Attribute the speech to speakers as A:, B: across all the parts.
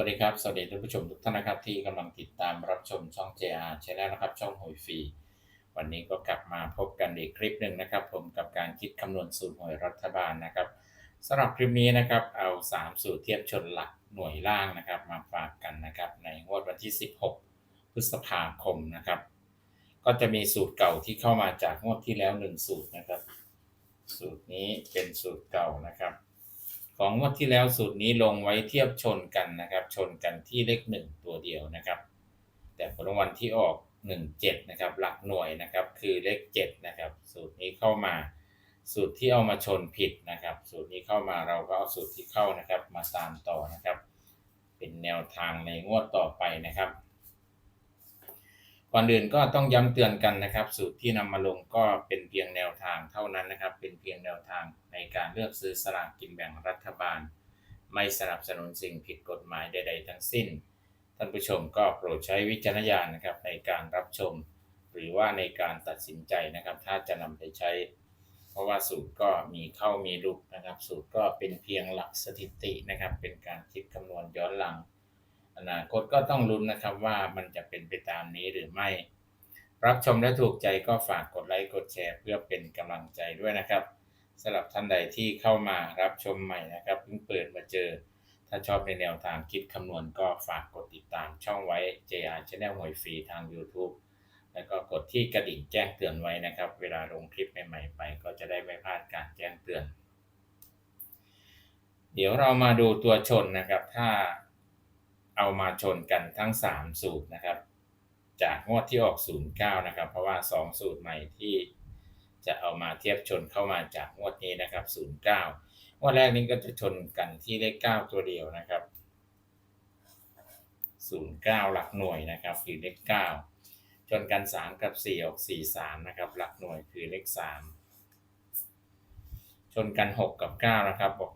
A: วัสดีครับ สวัสดีท่านผู้ชมทุกท่านนะครับที่กำลังติดตามรับชมช่อง JR Channel นะครับ ช่องหวยฟรี วันนี้ก็กลับมาพบกันอีกคลิปหนึ่งนะครับ ผมกับการคิดคำนวณสูตรหวยรัฐบาลนะครับสำหรับคลิปนี้นะครับเอา 3 สูตรเทียบชนหลักหน่วยล่างนะครับ มาฝากกันนะครับ ในงวดวันที่ 16 พฤษภาคมนะครับ ก็จะมีสูตรเก่าที่เข้ามาจากงวดที่แล้ว 1 สูตรนะครับ สูตรนี้เป็นสูตรเก่านะครับ ของงวดที่แล้วสูตรนี้ลงไว้เทียบชนกันนะครับ ชนกันที่เลขหนึ่งตัวเดียวนะครับ แต่ผลรางวัลที่ออก17นะครับ หลักหน่วยนะครับ คือเลข7นะครับ สูตรนี้เข้ามา สูตรที่เอามาชนผิดนะครับ สูตรนี้เข้ามาเราก็เอาสูตรที่เข้านะครับ มาตามต่อนะครับ เป็นแนวทางในงวดต่อไปนะครับ ก่อนอื่นก็ต้องย้ำเตือนกันนะครับ สูตรที่นำมาลงก็เป็นเพียงแนวทางเท่านั้นนะครับ เป็นเพียงแนวทางในการเลือกซื้อสลากกินแบ่งรัฐบาล ไม่สนับสนุนสิ่งผิดกฎหมายใด ๆ ทั้งสิ้น ท่านผู้ชมก็โปรดใช้วิจารณญาณนะครับในการรับชม หรือว่าในการตัดสินใจนะครับ ถ้าจะนำไปใช้ เพราะว่าสูตรก็มีเข้ามีลุดนะครับ สูตรก็เป็นเพียงหลักสถิตินะครับ เป็นการคิดคำนวณย้อนหลัง อนาคตก็ต้องลุ้นนะครับว่ามันจะเป็นไปตามนี้หรือไม่ รับชมและถูกใจก็ฝากกดไลค์กดแชร์ เพื่อเป็นกำลังใจด้วยนะครับสำหรับท่านใดที่เข้ามารับชมใหม่นะครับเพิ่งเปิดมาเจอ ถ้าชอบในแนวทางคิดคำนวณก็ฝากกดติดตามช่องไว้ JR Channel หวยฟรีทาง YouTube แล้วก็กดที่กระดิ่งแจ้งเตือนไว้นะครับ เวลาลงคลิปใหม่ๆไป ก็จะได้ไม่พลาดการแจ้งเตือน เดี๋ยวเรามาดูตัวชนนะครับ ถ้า เอามาชนกันทั้ง 3 สูตรนะครับ จากงวดที่ออก 09 นะครับ เพราะว่า 2 สูตรใหม่ที่จะเอามาเทียบชนเข้ามาจากงวดนี้นะครับ 09 งวดแรกนี้ก็จะชนกันที่เลข 9 ตัวเดียวนะครับ 09 หลักหน่วยนะครับ คือเลข 9 ชนกัน 3 กับ 4 ออก 43 นะครับ หลักหน่วยคือเลข 3 ชนกัน 6 กับ 9 นะครับ ออก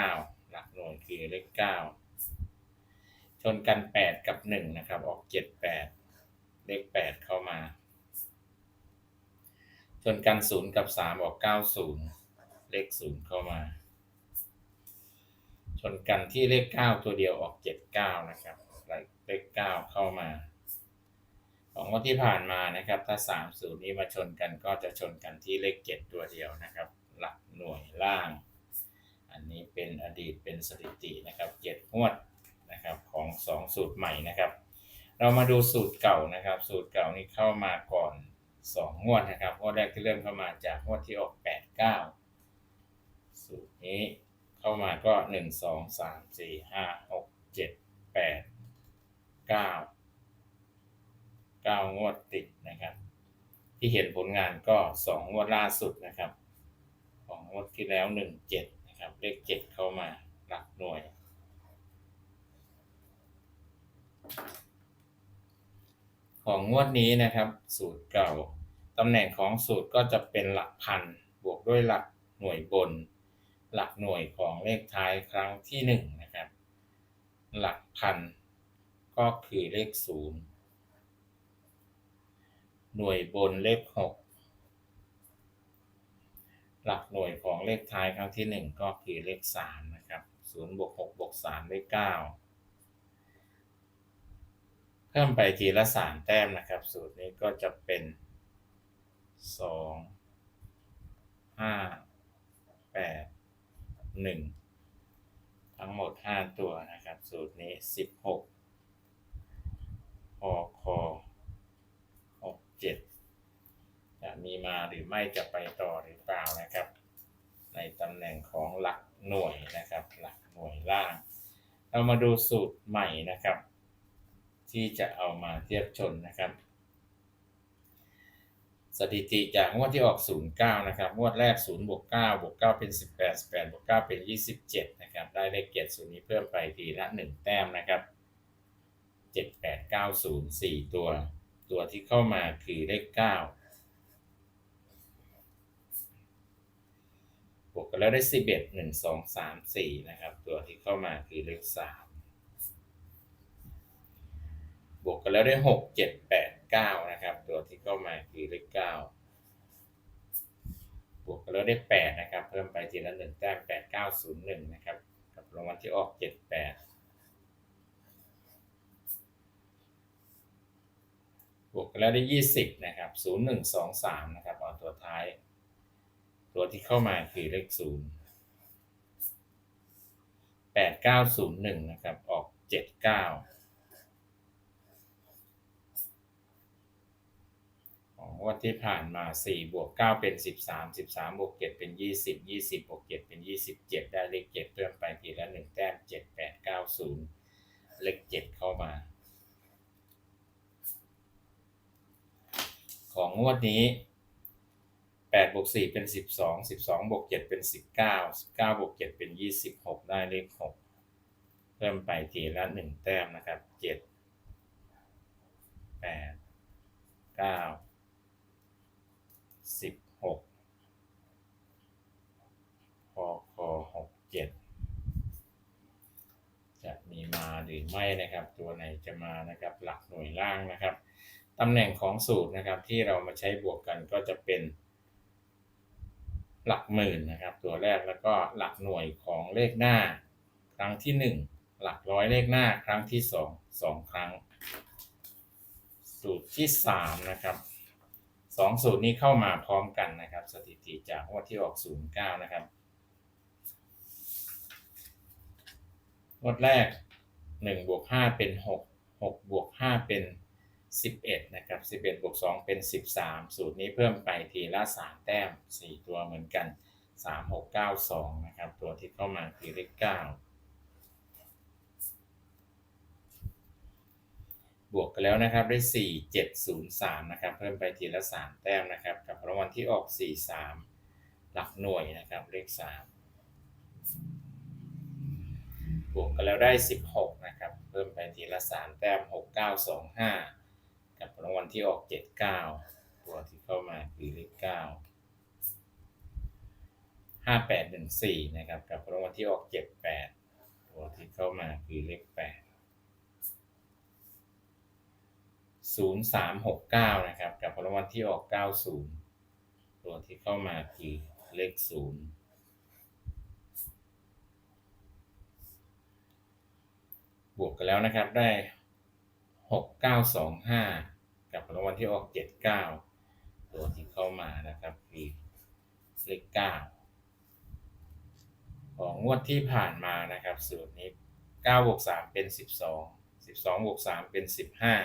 A: 79 หลักหน่วยคือเลข 9 ชนกัน8กับ1นะครับ ออก78เลข8เข้ามา ชนกัน0กับ3ออก90เลข0เข้ามา ชนกันที่เลข9ตัวเดียวออก79นะครับเลข9เข้ามาของวันที่ผ่านมานะครับ ถ้า3สูตรนี้มาชนกันก็จะชนกันที่เลข 7 ตัวเดียวนะครับ หลักหน่วยล่าง อันนี้เป็นอดีตเป็นสถิตินะครับ7งวด นะครับของ 2 สูตรใหม่นะครับ เรามาดูสูตรเก่านะครับ สูตรเก่านี้เข้ามาก่อน 2 งวดนะครับงวดแรกที่เริ่มเข้ามาจากงวดที่ออก 8 9 สูตรนี้เข้ามาก็ 1 2 3 4 5 6 7 8 9 9 งวดติดนะครับ ที่เห็นผลงานก็ 2 งวดล่าสุดนะครับ ของงวดที่แล้ว 1 7นะครับเลข7เข้ามาหลักหน่วย ของงวดนี้นะครับ สูตรเก่าตำแหน่งของสูตรก็จะเป็นหลักพันบวกด้วยหลักหน่วยบน หลักหน่วยของเลขท้ายครั้งที่หนึ่งนะครับ หลักพันก็คือเลขศูนย์หน่วยบนเลขหกหลักหน่วยของเลขท้ายครั้งที่หนึ่งก็คือเลขสามนะครับศูนย์บวกหกบวกสามเลขเก้า พิ่มไปทีละสามแต้มนะครับ สูตรนี้ก็จะเป็นสองห้าแปดหนึ่งทั้งหมดห้าตัวนะครับ สูตรนี้สิบหกพอคอหกเจ็ดจะมีมาหรือไม่จะไปต่อหรือเปล่านะครับ ในตำแหน่งของหลักหน่วยนะครับ หลักหน่วยล่าง เรามาดูสูตรใหม่นะครับ ที่จะเอามาเทียบชนนะครับ สถิติจากงวดที่ออก 09 นะครับ งวดแรก 0 บวก 9 บวก 9 เป็น 18 18 บวก 9 เป็น 27 นะครับ ได้เลขเกียรติศูนย์นี้เพิ่มไปทีละ 1 แต้มนะครับ 7 8 9 0 4 ตัว ตัวที่เข้ามาคือเลข 9บวกกันแล้วได้ 11 1 2 3 4 นะครับ ตัวที่เข้ามาคือเลข3 บวกกันแล้วได้หกเจ็ดแปดเก้านะครับ ตัวที่เข้ามาคือเลขเก้าบวกกันแล้วได้แปดนะครับ เพิ่มไปทีละหนึ่งแต้มแปดเก้าศูนย์หนึ่งนะครับ กับรางวัลที่ออกเจ็ดแปดบวกกันแล้วได้ยี่สิบนะครับศูนย์หนึ่งสองสามนะครับเอาตัวท้าย ตัวที่เข้ามาคือเลขศูนย์แปดเก้าศูนย์หนึ่งนะครับ ออกเจ็ดเก้า วันที่ผ่านมา4บวก9เป็น 13 13บวก7เป็น 20 20บวก7เป็น 27 ได้เลข7เพิ่มไปทีละ1แต้ม7 8 9 0 เลข7เข้ามา ของงวดนี้8บวก4เป็น 12 12บวก7เป็น 19 19บวก7เป็น 26 ได้เลข 6 เพิ่มไปทีละ 1 แต้มนะครับ 7 8 9 หรือไม่นะครับ ตัวไหนจะมานะครับหลักหน่วยล่างนะครับตำแหน่งของสูตรนะครับที่เรามาใช้บวกกันก็จะเป็น หลักหมื่นนะครับ ตัวแรกแล้วก็หลักหน่วยของเลขหน้า ครั้งที่หนึ่งหลักร้อยเลขหน้าครั้งที่สองสองครั้ง สูตรที่สามนะครับสองสูตรนี้เข้ามาพร้อมกันนะครับ สถิติจากงวดที่ออกศูนย์เก้านะครับงวดแรก หนึ่งบวกห้าเป็นหกหกบวกห้าเป็น 11 นะครับ 11 บวก 2 เป็น 13 สูตรนี้เพิ่มไปทีละ 3 แต้ม 4 ตัวเหมือนกัน 3 6 9 2 นะครับ ตัวที่เข้ามาคือเลข9บวกกันแล้วนะครับ ได้ 4 7 0 3 นะครับ เพิ่มไปทีละ 3 แต้มนะครับ กับรางวัลที่ออก 4 3 หลักหน่วยนะครับ เลข 3 บวกกันแล้วได้ 16 นะครับ เพิ่มไปทีละ 3 แต้ม 6 9 2 5 กับรางวัลที่ออก 79 ตัวที่เข้ามาคือเลข9 5814 นะครับ กับรางวัลที่ออก 78 ตัวที่เข้ามาคือเลข 8 0369 นะครับ กับรางวัลที่ออก 90 ตัวที่เข้ามาคือเลข 0 บวกกันแล้วนะครับได้หกเก้าสองห้ากับรางวัลที่ออกเจ็ดเก้าตัวที่เข้ามานะครับคือเลขเก้าของงวดที่ผ่านมานะครับสูตรนี้เก้าบวกสามเป็นสิบสองสิบสองบวกสามเป็นสิบห้า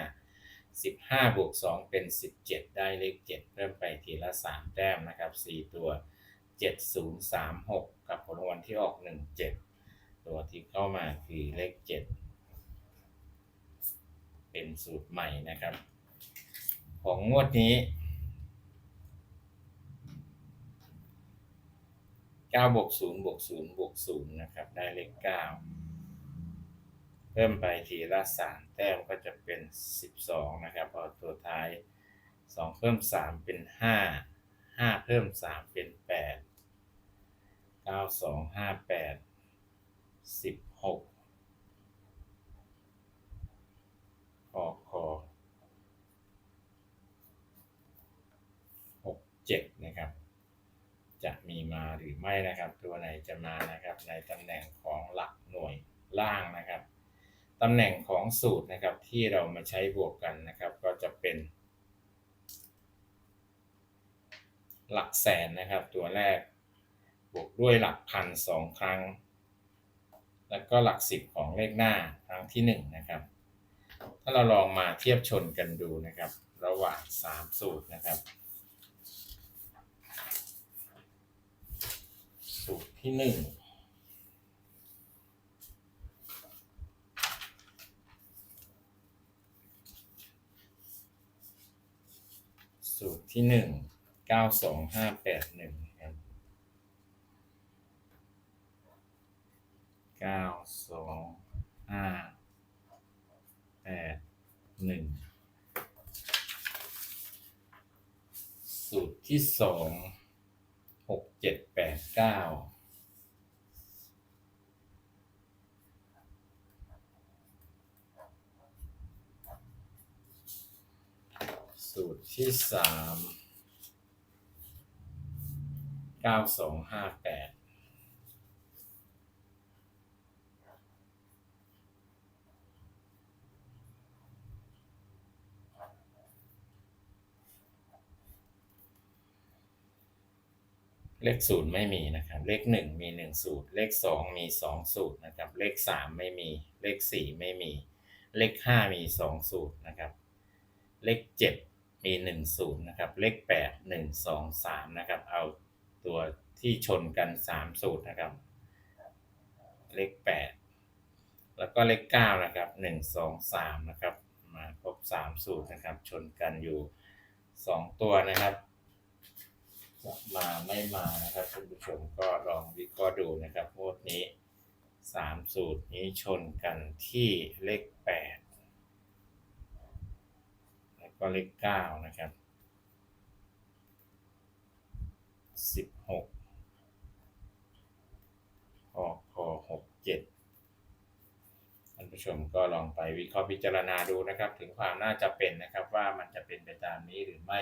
A: สิบห้าบวกสองเป็นสิบเจ็ดได้เลขเจ็ดเพิ่มไปทีละสามแต้มนะครับสี่ตัวเจ็ดศูนย์สามหกกับผลรางวัลที่ออกหนึ่งเจ็ดตัวที่เข้ามาคือเลขเจ็ด เป็นสูตรใหม่นะครับ ของงวดนี้9บวก0บวก0บวก0นะครับ ได้เลข9เพิ่มไปทีละ3แต้มก็จะเป็น12นะครับพอตัวท้าย2เพิ่ม3เป็น5 5เพิ่ม3เป็น8 9 2 5 8 16คอคอหก เจ็ดนะครับจะมีมาหรือไม่นะครับ ตัวไหนจะมานะครับ ในตำแหน่งของหลักหน่วยล่างนะครับตำแหน่งของสูตรนะครับที่เรามาใช้บวกกันนะครับ ก็จะเป็น หลักแสนนะครับ ตัวแรกบวกด้วยหลักพันสองครั้ง แล้วก็หลักสิบของเลขหน้าครั้งที่หนึ่งนะครับ ถ้าเราลองมาเทียบชนกันดูนะครับ ระหว่าง 3 สูตรนะครับ สูตรที่ 1สูตรที่1 92581ครับ925แปด หนึ่งสูตรที่สองหกเจ็ดแปดเก้าสูตรที่สามเก้าสองห้าแปด เลขศูนย์ไม่มีนะครับ เลขหนึ่งมีหนึ่งสูตร เลขสองมีสองสูตรนะครับ เลขสามไม่มี เลขสี่ไม่มี เลขห้ามีสองสูตรนะครับ เลขเจ็ดมีหนึ่งสูตรนะครับ เลขแปดหนึ่งสองสามนะครับ เอาตัวที่ชนกันสามสูตรนะครับ เลขแปดแล้วก็เลขเก้านะครับหนึ่งสองสามนะครับ มาครบสามสูตรนะครับ ชนกันอยู่สองตัวนะครับ จะมาไม่มานะครับคุณผู้ชมก็ลองวิเคราะห์ดูนะครับงวดนี้สามสูตรนี้ชนกันที่เลขแปดแล้วก็เลขเก้านะครับสิบหกพอพอหกเจ็ดท่านผู้ชมก็ลองไปวิเคราะห์พิจารณาดูนะครับ ถึงความน่าจะเป็นนะครับว่ามันจะเป็นไปตามนี้หรือไม่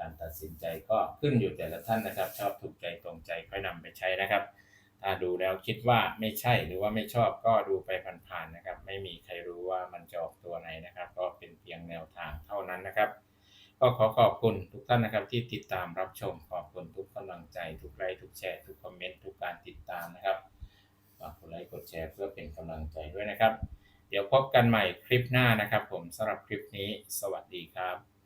A: การตัดสินใจก็ขึ้นอยู่แต่ละท่านนะครับ ชอบถูกใจตรงใจค่อยนำไปใช้นะครับ ถ้าดูแล้วคิดว่าไม่ใช่หรือว่าไม่ชอบก็ดูไปผ่านๆนะครับ ไม่มีใครรู้ว่ามันจะออกตัวไหนนะครับ ก็เป็นเพียงแนวทางเท่านั้นนะครับ ก็ขอขอบคุณทุกท่านนะครับ ที่ติดตามรับชมขอบคุณทุกกำลังใจ ทุกไลค์ทุกแชร์ทุกคอมเมนต์ทุกการติดตามนะครับฝากกดไลค์กดแชร์เพื่อเป็นกำลังใจด้วยนะครับ เดี๋ยวพบกันใหม่คลิปหน้านะครับ ผมสำหรับคลิปนี้ สวัสดีครับ